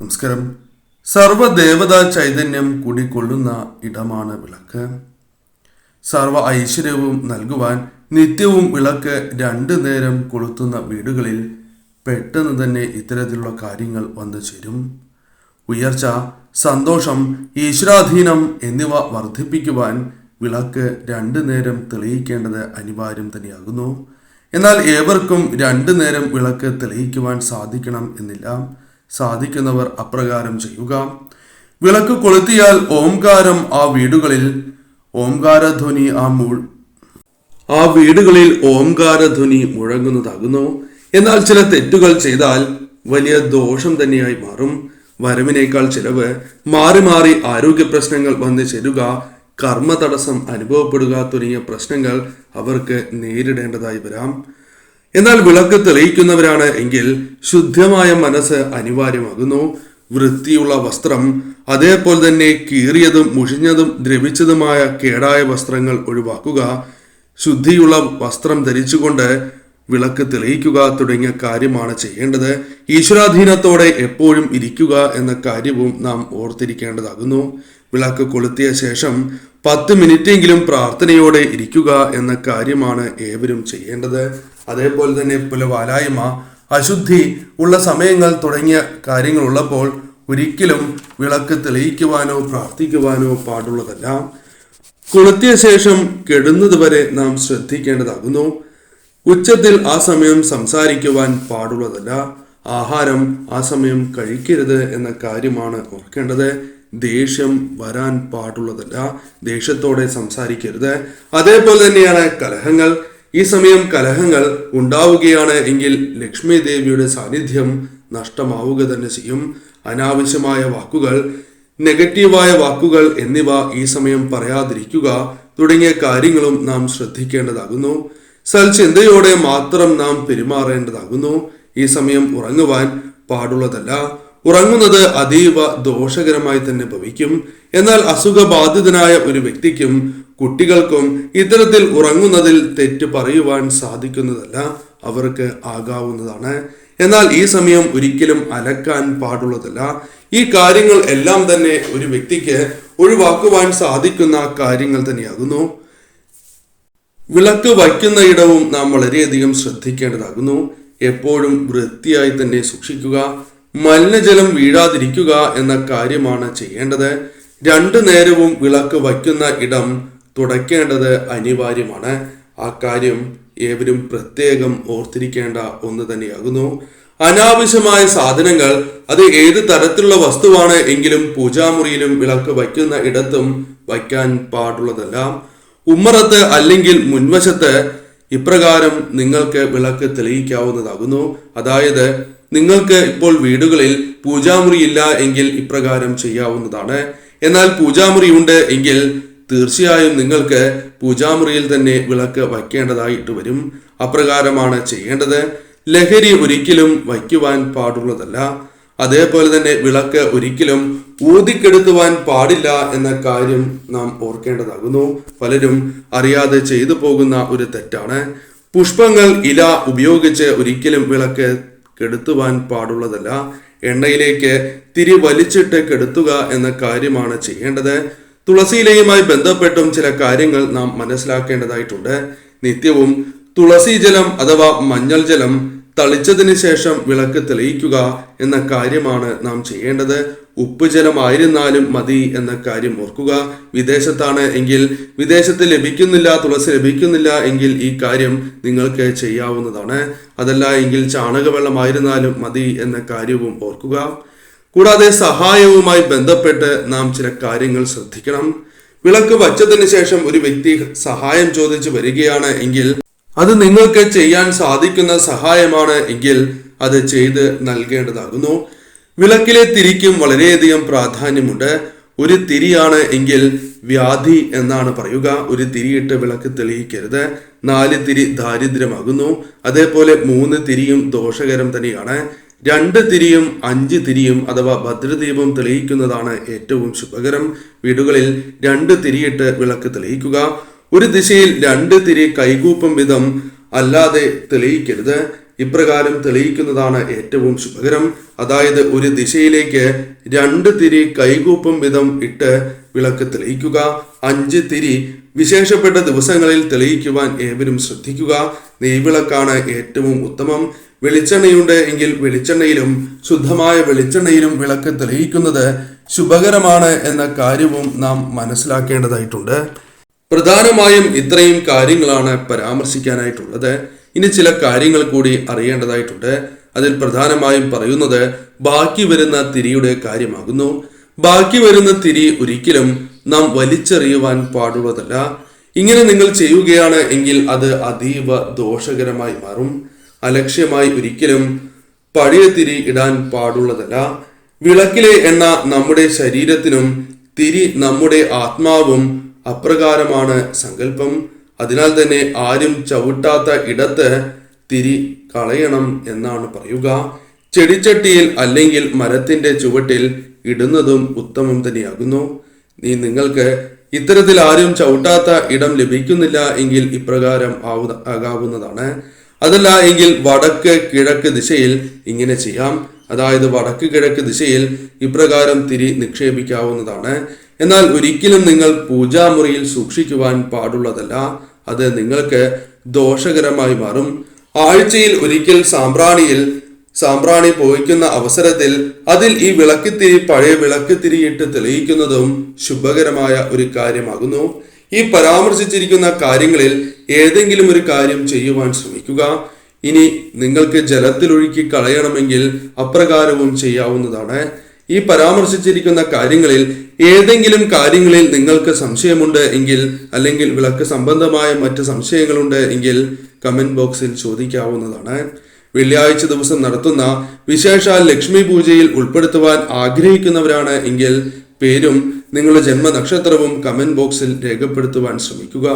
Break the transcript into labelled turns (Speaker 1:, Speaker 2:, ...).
Speaker 1: നമസ്കാരം. സർവദേവതാ ചൈതന്യം കൂടിക്കൊള്ളുന്ന ഇടമാണ് വിളക്ക്. സർവ ഐശ്വര്യവും നൽകുവാൻ നിത്യവും വിളക്ക് രണ്ടു നേരം കൊളുത്തുന്ന വീടുകളിൽ പെട്ടെന്ന് തന്നെ ഇത്തരത്തിലുള്ള കാര്യങ്ങൾ വന്നു ചേരും. ഉയർച്ച സന്തോഷം ഈശ്വരാധീനം എന്നിവ വർദ്ധിപ്പിക്കുവാൻ വിളക്ക് രണ്ടു നേരം തെളിയിക്കേണ്ടത് അനിവാര്യം തന്നെയാകുന്നു. എന്നാൽ ഏവർക്കും രണ്ടു നേരം വിളക്ക് തെളിയിക്കുവാൻ സാധിക്കണം എന്നില്ല. സാധിക്കുന്നവർ അപ്രകാരം ചെയ്യുക. വിളക്ക് കൊളുത്തിയാൽ ഓംകാരം ആ വീടുകളിൽ ഓംകാരധ്വനി ആ മൂ ആ വീടുകളിൽ ഓംകാരധ്വനി മുഴങ്ങുന്നതാകുന്നു. എന്നാൽ ചില തെറ്റുകൾ ചെയ്താൽ വലിയ ദോഷം തന്നെയായി മാറും. വരവിനേക്കാൾ ചിലവ് മാറി മാറി ആരോഗ്യ പ്രശ്നങ്ങൾ വന്നു ചേരുക കർമ്മ തടസ്സം അനുഭവപ്പെടുക തുടങ്ങിയ പ്രശ്നങ്ങൾ അവർക്ക് നേരിടേണ്ടതായി വരാം. എന്നാൽ വിളക്ക് തെളിയിക്കുന്നവരാണ് എങ്കിൽ ശുദ്ധമായ മനസ്സ് അനിവാര്യമാകുന്നു. വൃത്തിയുള്ള വസ്ത്രം അതേപോലെ തന്നെ കീറിയതും മുഷിഞ്ഞതും ദ്രവിച്ചതുമായ കേടായ വസ്ത്രങ്ങൾ ഒഴിവാക്കുക ശുദ്ധിയുള്ള വസ്ത്രം ധരിച്ചുകൊണ്ട് വിളക്ക് തെളിയിക്കുക തുടങ്ങിയ കാര്യമാണ് ചെയ്യേണ്ടത്. ഈശ്വരാധീനത്തോടെ എപ്പോഴും ഇരിക്കുക എന്ന കാര്യവും നാം ഓർത്തിരിക്കേണ്ടതാകുന്നു. വിളക്ക് കൊളുത്തിയ ശേഷം പത്ത് മിനിറ്റെങ്കിലും പ്രാർത്ഥനയോടെ ഇരിക്കുക എന്ന കാര്യമാണ് ഏവരും ചെയ്യേണ്ടത്. അതേപോലെ തന്നെ പുലവാലായ്മ അശുദ്ധി ഉള്ള സമയങ്ങൾ തുടങ്ങിയ കാര്യങ്ങൾ ഉള്ളപ്പോൾ ഒരിക്കലും വിളക്ക് തെളിയിക്കുവാനോ പ്രാർത്ഥിക്കുവാനോ പാടുള്ളതല്ല. കൊളുത്തിയ ശേഷം കെടുന്നതുവരെ നാം ശ്രദ്ധിക്കേണ്ടതാകുന്നു. ഉച്ചത്തിൽ ആ സമയം സംസാരിക്കുവാൻ പാടുള്ളതല്ല. ആഹാരം ആ സമയം കഴിക്കരുത് എന്ന കാര്യമാണ് ഓർക്കേണ്ടത്. ദേഷ്യം വരാൻ പാടുള്ളതല്ല. ദേഷ്യത്തോടെ സംസാരിക്കരുത്. അതേപോലെ തന്നെയാണ് കലഹങ്ങൾ. ഈ സമയം കലഹങ്ങൾ ഉണ്ടാവുകയാണ് എങ്കിൽ ലക്ഷ്മി ദേവിയുടെ സാന്നിധ്യം നഷ്ടമാവുക തന്നെ ചെയ്യും. അനാവശ്യമായ വാക്കുകൾ നെഗറ്റീവായ വാക്കുകൾ എന്നിവ ഈ സമയം പറയാതിരിക്കുക തുടങ്ങിയ കാര്യങ്ങളും നാം ശ്രദ്ധിക്കേണ്ടതാകുന്നു. സൽചിന്തയോടെ മാത്രം നാം പെരുമാറേണ്ടതാകുന്നു. ഈ സമയം ഉറങ്ങുവാൻ പാടുള്ളതല്ല. ഉറങ്ങുന്നത് അതീവ ദോഷകരമായി തന്നെ ഭവിക്കും. എന്നാൽ അസുഖബാധിതനായ ഒരു വ്യക്തിക്കും കുട്ടികൾക്കും ഇത്തരത്തിൽ ഉറങ്ങുന്നതിൽ തെറ്റ് പറയുവാൻ സാധിക്കുന്നതല്ല അവർക്ക് ആകാവുന്നതാണ്. എന്നാൽ ഈ സമയം ഒരിക്കലും അലക്കാൻ പാടുള്ളതല്ല. ഈ കാര്യങ്ങൾ എല്ലാം തന്നെ ഒരു വ്യക്തിക്ക് ഒഴിവാക്കുവാൻ സാധിക്കുന്ന കാര്യങ്ങൾ തന്നെയാകുന്നു. വിളക്ക് വയ്ക്കുന്ന ഇടവും നാം വളരെയധികം ശ്രദ്ധിക്കേണ്ടതാകുന്നു. എപ്പോഴും വൃത്തിയായി തന്നെ സൂക്ഷിക്കുക. മലിനജലം വീഴാതിരിക്കുക എന്ന കാര്യമാണ് ചെയ്യേണ്ടത്. രണ്ടു നേരവും വിളക്ക് വയ്ക്കുന്ന ഇടം തുടയ്ക്കേണ്ടത് അനിവാര്യമാണ്. ആ കാര്യം ഏവരും പ്രത്യേകം ഓർത്തിരിക്കേണ്ട ഒന്ന് തന്നെയാകുന്നു. അനാവശ്യമായ സാധനങ്ങൾ അത് ഏത് തരത്തിലുള്ള വസ്തുവാണ് എങ്കിലും പൂജാമുറിയിലും വിളക്ക് വയ്ക്കുന്ന ഇടത്തും വയ്ക്കാൻ പാടുള്ളതല്ല. ഉമ്മറത്ത് അല്ലെങ്കിൽ മുൻവശത്ത് ഇപ്രകാരം നിങ്ങൾക്ക് വിളക്ക് തെളിയിക്കാവുന്നതാകുന്നു. അതായത് നിങ്ങൾക്ക് ഇപ്പോൾ വീടുകളിൽ പൂജാമുറി ഇല്ല എങ്കിൽ ഇപ്രകാരം ചെയ്യാവുന്നതാണ്. എന്നാൽ പൂജാമുറി ഉണ്ട് എങ്കിൽ തീർച്ചയായും നിങ്ങൾക്ക് പൂജാമുറിയിൽ തന്നെ വിളക്ക് വയ്ക്കേണ്ടതായിട്ട് വരും. അപ്രകാരമാണ് ചെയ്യേണ്ടത്. ലഹരി ഒരിക്കലും വയ്ക്കുവാൻ പാടുള്ളതല്ല. അതേപോലെ തന്നെ വിളക്ക് ഒരിക്കലും ഊതിക്കെടുത്തുവാൻ പാടില്ല എന്ന കാര്യം നാം ഓർക്കേണ്ടതാകുന്നു. പലരും അറിയാതെ ചെയ്തു പോകുന്ന ഒരു തെറ്റാണ്. പുഷ്പങ്ങൾ ഇല ഉപയോഗിച്ച് ഒരിക്കലും വിളക്ക് കെടുത്തുവാൻ പാടുള്ളതല്ല. എണ്ണയിലേക്ക് തിരി വലിച്ചിട്ട് കെടുത്തുക എന്ന കാര്യമാണ് ചെയ്യേണ്ടത്. തുളസിയിലയുമായി ബന്ധപ്പെട്ടും ചില കാര്യങ്ങൾ നാം മനസ്സിലാക്കേണ്ടതായിട്ടുണ്ട്. നിത്യവും തുളസി ജലം അഥവാ മഞ്ഞൾ ജലം തളിച്ചതിന് ശേഷം വിളക്ക് തെളിയിക്കുക എന്ന കാര്യമാണ് നാം ചെയ്യേണ്ടത്. ഉപ്പ് ജലമായിരുന്നാലും മതി എന്ന കാര്യം ഓർക്കുക. വിദേശത്താണ് എങ്കിൽ വിദേശത്ത് ലഭിക്കുന്നില്ല തുളസി ലഭിക്കുന്നില്ല എങ്കിൽ ഈ കാര്യം നിങ്ങൾക്ക് ചെയ്യാവുന്നതാണ്. അതല്ല എങ്കിൽ ചാണകവെള്ളമായിരുന്നാലും മതി എന്ന കാര്യവും ഓർക്കുക. കൂടാതെ സഹായവുമായി ബന്ധപ്പെട്ട് നാം ചില കാര്യങ്ങൾ ശ്രദ്ധിക്കണം. വിളക്ക് വച്ചതിന് ശേഷം ഒരു വ്യക്തി സഹായം ചോദിച്ചു വരികയാണ് എങ്കിൽ അത് നിങ്ങൾക്ക് ചെയ്യാൻ സാധിക്കുന്ന സഹായമാണ് എങ്കിൽ അത് ചെയ്ത് നൽകേണ്ടതാകുന്നു. വിളക്കിലെ തിരിക്കും വളരെയധികം പ്രാധാന്യമുണ്ട്. ഒരു തിരിയാണ് എങ്കിൽ വ്യാധി എന്നാണ് പറയുക. ഒരു തിരിയിട്ട് വിളക്ക് തെളിയിക്കരുത്. നാല് തിരി ദാരിദ്ര്യമാകുന്നു. അതേപോലെ മൂന്ന് തിരിയും ദോഷകരം തന്നെയാണ്. രണ്ട് തിരിയും അഞ്ച് തിരിയും അഥവാ ഭദ്രദീപം തെളിയിക്കുന്നതാണ് ഏറ്റവും ശുഭകരം. വീടുകളിൽ രണ്ട് തിരിയിട്ട് വിളക്ക് തെളിയിക്കുക. ഒരു ദിശയിൽ രണ്ട് തിരി കൈകൂപ്പം വിധം അല്ലാതെ തെളിയിക്കരുത്. ഇപ്രകാരം തെളിയിക്കുന്നതാണ് ഏറ്റവും ശുഭകരം. അതായത് ഒരു ദിശയിലേക്ക് രണ്ട് തിരി കൈകൂപ്പും വിധം ഇട്ട് വിളക്ക് തെളിയിക്കുക. അഞ്ച് തിരി വിശേഷപ്പെട്ട ദിവസങ്ങളിൽ തെളിയിക്കുവാൻ ഏവരും ശ്രദ്ധിക്കുക. നെയ്വിളക്കാണ് ഏറ്റവും ഉത്തമം. വെളിച്ചെണ്ണയുണ്ട് എങ്കിൽ വെളിച്ചെണ്ണയിലും ശുദ്ധമായ വെളിച്ചെണ്ണയിലും വിളക്ക് തെളിയിക്കുന്നത് ശുഭകരമാണ് എന്ന കാര്യവും നാം മനസ്സിലാക്കേണ്ടതായിട്ടുണ്ട്. പ്രധാനമായും ഇത്രയും കാര്യങ്ങളാണ് പരാമർശിക്കാനായിട്ടുള്ളത്. ഇനി ചില കാര്യങ്ങൾ കൂടി അറിയേണ്ടതായിട്ടുണ്ട്. അതിൽ പ്രധാനമായും പറയുന്നത് ബാക്കി വരുന്ന തിരിയുടെ കാര്യമാകുന്നു. ബാക്കി വരുന്ന തിരി ഒരിക്കലും നാം വലിച്ചെറിയുവാൻ പാടുള്ളതല്ല. ഇങ്ങനെ നിങ്ങൾ ചെയ്യുകയാണ് എങ്കിൽ അത് അതീവ ദോഷകരമായി മാറും. അലക്ഷ്യമായി ഒരിക്കലും പഴയ തിരി ഇടാൻ പാടുള്ളതല്ല. വിളക്കിലെ എണ്ണ നമ്മുടെ ശരീരത്തിനും തിരി നമ്മുടെ ആത്മാവും അപ്രകാരമാണ് സങ്കല്പം. അതിനാൽ തന്നെ ആരും ചവിട്ടാത്ത ഇടത്ത് തിരി കളയണം എന്നാണ് പറയുക. ചെടിച്ചട്ടിയിൽ അല്ലെങ്കിൽ മരത്തിന്റെ ചുവട്ടിൽ ഇടുന്നതും ഉത്തമം തന്നെയാകുന്നു. നീ നിങ്ങൾക്ക് ഇത്തരത്തിൽ ആരും ചവിട്ടാത്ത ഇടം ലഭിക്കുന്നില്ല എങ്കിൽ ഇപ്രകാരം ആവുന്ന ആകാവുന്നതാണ്. അതല്ല എങ്കിൽ വടക്ക് കിഴക്ക് ദിശയിൽ ഇങ്ങനെ ചെയ്യാം. അതായത് വടക്ക് കിഴക്ക് ദിശയിൽ ഇപ്രകാരം തിരി നിക്ഷേപിക്കാവുന്നതാണ്. എന്നാൽ ഒരിക്കലും നിങ്ങൾ പൂജാമുറിയിൽ സൂക്ഷിക്കുവാൻ പാടുള്ളതല്ല. അത് നിങ്ങൾക്ക് ദോഷകരമായി മാറും. ആഴ്ചയിൽ ഒരിക്കൽ സാമ്പ്രാണിയിൽ സാമ്പ്രാണി പോയിക്കുന്ന അവസരത്തിൽ അതിൽ ഈ വിളക്കിത്തിരി പഴയ വിളക്കുത്തിരിയിട്ട് തെളിയിക്കുന്നതും ശുഭകരമായ ഒരു കാര്യമാകുന്നു. ഈ പരാമർശിച്ചിരിക്കുന്ന കാര്യങ്ങളിൽ ഏതെങ്കിലും ഒരു കാര്യം ചെയ്യുവാൻ ശ്രമിക്കുക. ഇനി നിങ്ങൾക്ക് ജലത്തിലൊഴുക്കി കളയണമെങ്കിൽ അപ്രകാരവും ചെയ്യാവുന്നതാണ്. ഈ പരാമർശിച്ചിരിക്കുന്ന കാര്യങ്ങളിൽ ഏതെങ്കിലും കാര്യങ്ങളിൽ നിങ്ങൾക്ക് സംശയമുണ്ട് എങ്കിൽ അല്ലെങ്കിൽ വിളക്ക് സംബന്ധമായ മറ്റ് സംശയങ്ങളുണ്ട് എങ്കിൽ കമന്റ് ബോക്സിൽ ചോദിക്കാവുന്നതാണ്. വെള്ളിയാഴ്ച ദിവസം നടത്തുന്ന വിശേഷാൽ ലക്ഷ്മി പൂജയിൽ ഉൾപ്പെടുത്തുവാൻ ആഗ്രഹിക്കുന്നവരാണ് എങ്കിൽ പേരും നിങ്ങളുടെ ജന്മനക്ഷത്രവും കമന്റ് ബോക്സിൽ രേഖപ്പെടുത്തുവാൻ ശ്രമിക്കുക.